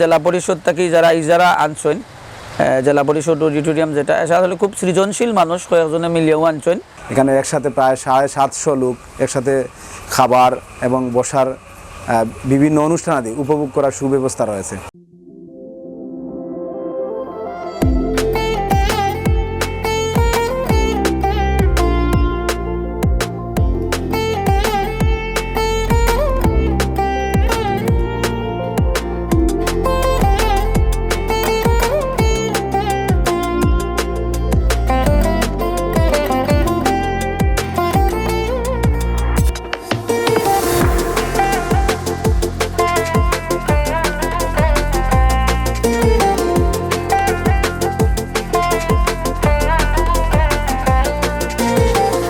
জেলা পরিষদ থেকে যারা ইজারা আনছেন জেলা পরিষদ অডিটোরিয়াম যেটা আসলে খুব সৃজনশীল মানুষ, কয়েকজনে মিলিয়েও আনছেন। এখানে একসাথে প্রায় সাড়ে সাতশো লোক একসাথে খাবার এবং বসার বিভিন্ন অনুষ্ঠানাদি উপভোগ করার সুব্যবস্থা রয়েছে।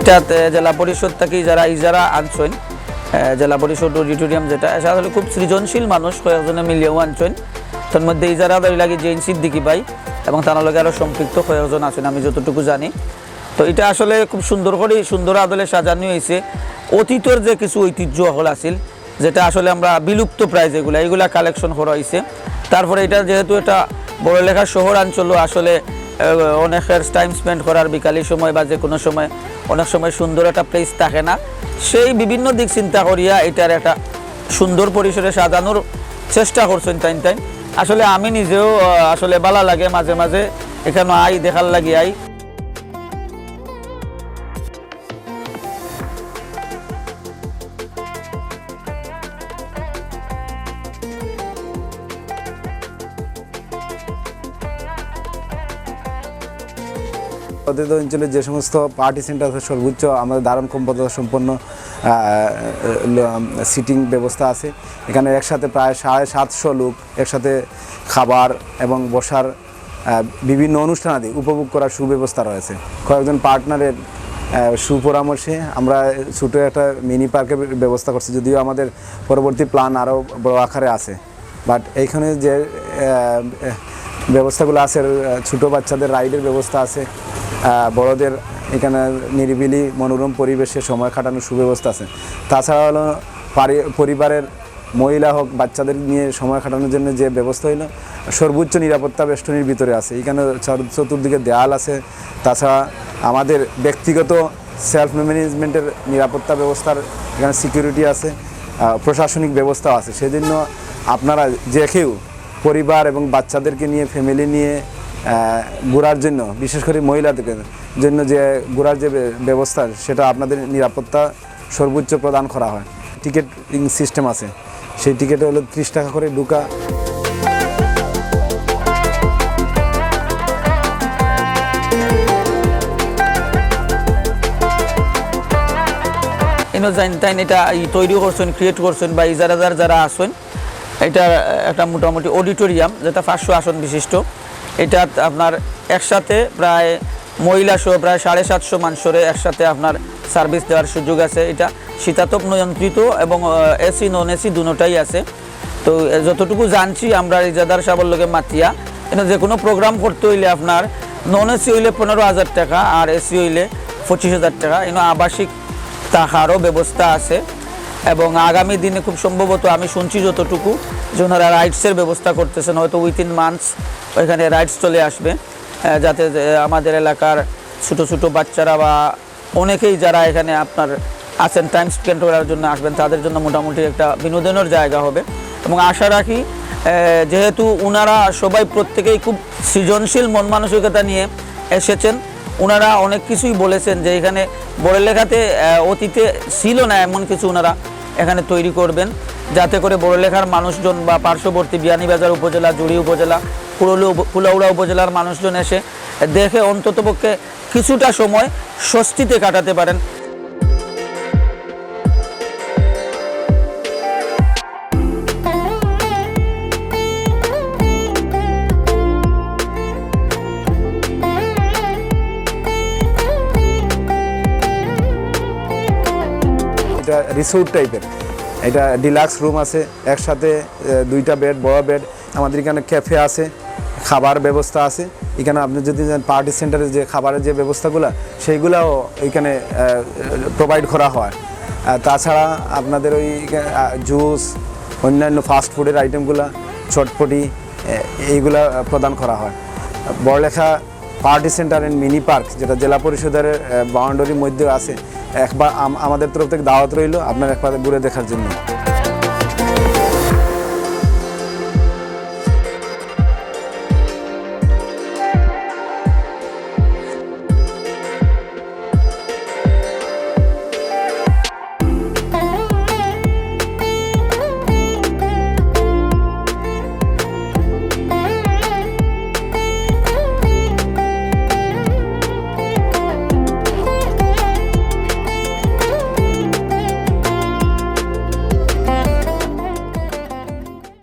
এটাতে জেলা পরিষদ থেকে যারা ইজারা আনছেন জেলা পরিষদ অডিটোরিয়াম যেটা আসলে খুব সৃজনশীল মানুষ, কয়েকজনে মিলিয়েও আনছেন তার মধ্যে ইজারা ধরে লাগে জৈন সিদ্দিকি ভাই এবং তার লগে আরও সম্পৃক্ত কয়েকজন আছেন, আমি যতটুকু জানি। তো এটা আসলে খুব সুন্দর করে সুন্দর আদলে সাজানো হয়েছে। অতীতের যে কিছু ঐতিহ্য হল আছিল, যেটা আসলে আমরা বিলুপ্ত প্রায় যেগুলো, এইগুলা কালেকশন করা হয়েছে তারপরে এটা যেহেতু এটা বড়লেখা শহর অঞ্চল আসলে অনেকের টাইম স্পেন্ড করার বিকালি সময় বা যে কোনো সময়, অনেক সময় সুন্দর একটা প্লেস থাকে না। সেই বিভিন্ন দিক চিন্তা করিয়া এটার একটা সুন্দর পরিসরে সাজানোর চেষ্টা করছেন তাই টাইম আসলে আমি নিজেও আসলে ভালো লাগে, মাঝে মাঝে এখানে আই, দেখার লাগি আই। অতীত অঞ্চলে যে সমস্ত পার্টি সেন্টার আছে, সর্বোচ্চ আমাদের দারুণ ক্ষমতা সম্পন্ন সিটিং ব্যবস্থা আছে। এখানে একসাথে প্রায় সাড়ে সাতশো লোক একসাথে খাবার এবং বসার বিভিন্ন অনুষ্ঠানাদি উপভোগ করার সুব্যবস্থা রয়েছে। কয়েকজন পার্টনারের সুপরামর্শে আমরা ছোটো একটা মিনি পার্কের ব্যবস্থা করছি, যদিও আমাদের পরবর্তী প্ল্যান আরও বড় আকারে আছে। বাট এইখানে যে ব্যবস্থাগুলো আছে, ছোটো বাচ্চাদের রাইডের ব্যবস্থা আছে বড়দের এখানে নিরিবিলি, মনোরম পরিবেশে সময় কাটানোর সুব্যবস্থা আছে। তাছাড়া হলো পরিবারের মহিলা হোক, বাচ্চাদের নিয়ে সময় কাটানোর জন্য যে ব্যবস্থা হইল, সর্বোচ্চ নিরাপত্তা বেষ্টনীর ভিতরে আছে। এখানে চতুর্দিকে দেয়াল আছে। তাছাড়া আমাদের ব্যক্তিগত সেলফ ম্যানেজমেন্টের নিরাপত্তা ব্যবস্থার এখানে সিকিউরিটি আছে প্রশাসনিক ব্যবস্থাও আছে। সেজন্য আপনারা যে কেউ পরিবার এবং বাচ্চাদেরকে নিয়ে ফ্যামিলি নিয়ে ঘোরার জন্য, বিশেষ করে মহিলাদের জন্য যে ঘোরার যে ব্যবস্থা, সেটা আপনাদের নিরাপত্তা সর্বোচ্চ প্রদান করা হয়। টিকিট সিস্টেম আছে। সেই টিকিটে হলো ত্রিশ টাকা করে ঢুকা। এটা তৈরি করছেন ক্রিয়েট করছেন বা ইজারাদার যারা আছেন, এটা একটা মোটামুটি অডিটোরিয়াম যেটা পাঁচশো আসন বিশিষ্ট। এটা আপনার একসাথে প্রায় মহিলা সহ প্রায় সাড়ে সাতশো মানুষরে একসাথে আপনার সার্ভিস দেওয়ার সুযোগ আছে। এটা শীতাতপ নিয়ন্ত্রিত এবং এসি, নন এসি দুটোটাই আছে। তো যতটুকু জানছি আমরা ইজাদার সাহেবের লোকে মাতিয়া এটা যে কোনো প্রোগ্রাম করতে হইলে আপনার নন এসি হইলে পনেরো হাজার টাকা আর এসি হইলে পঁচিশ হাজার টাকা। এনে আবাসিক তাহারও ব্যবস্থা আছে। এবং আগামী দিনে খুব সম্ভবত আমি শুনছি যতটুকু ওনারা রাইডসের ব্যবস্থা করতেছেন, হয়তো উইথিন মান্থস ওইখানে রাইডস চলে আসবে যাতে আমাদের এলাকার ছোটো ছোটো বাচ্চারা বা অনেকেই যারা এখানে আপনার আছেন টাইম স্পেন্ড করার জন্য আসবেন, তাদের জন্য মোটামুটি একটা বিনোদনের জায়গা হবে। এবং আশা রাখি যেহেতু ওনারা সবাই প্রত্যেকেই খুব সৃজনশীল মন মানসিকতা নিয়ে এসেছেন ওনারা অনেক কিছুই বলেছেন যে এখানে বড়লেখাতে অতীতে ছিল না এমন কিছু ওনারা এখানে তৈরি করবেন। যাতে করে বড়লেখার মানুষজন বা পার্শ্ববর্তী বিয়ানীবাজার উপজেলা, জুড়ি উপজেলা, কুড়লু কুলাউড়া উপজেলার মানুষজন এসে দেখে অন্ততপক্ষে কিছুটা সময় স্বস্তিতে কাটাতে পারেন। রিসোর্ট টাইপের এটা ডিলাক্স রুম আছে, একসাথে দুইটা বেড বড় বেড আমাদের এখানে ক্যাফে আছে, খাবার ব্যবস্থা আছে। এখানে আপনি যদি পার্টি সেন্টারে যে খাবারের যে ব্যবস্থাগুলো, সেইগুলাও এখানে প্রোভাইড করা হয়। তাছাড়া আপনাদের ওই জুস অন্যান্য ফাস্ট ফুডের আইটেমগুলো চটপটি এইগুলা প্রদান করা হয়। Barlekha party centre and mini park, যেটা জেলা পরিষদের বাউন্ডারির মধ্যে আছে। একবার আমাদের তরফ থেকে দাওয়াত রইল, আপনার একবার ঘুরে দেখার জন্য।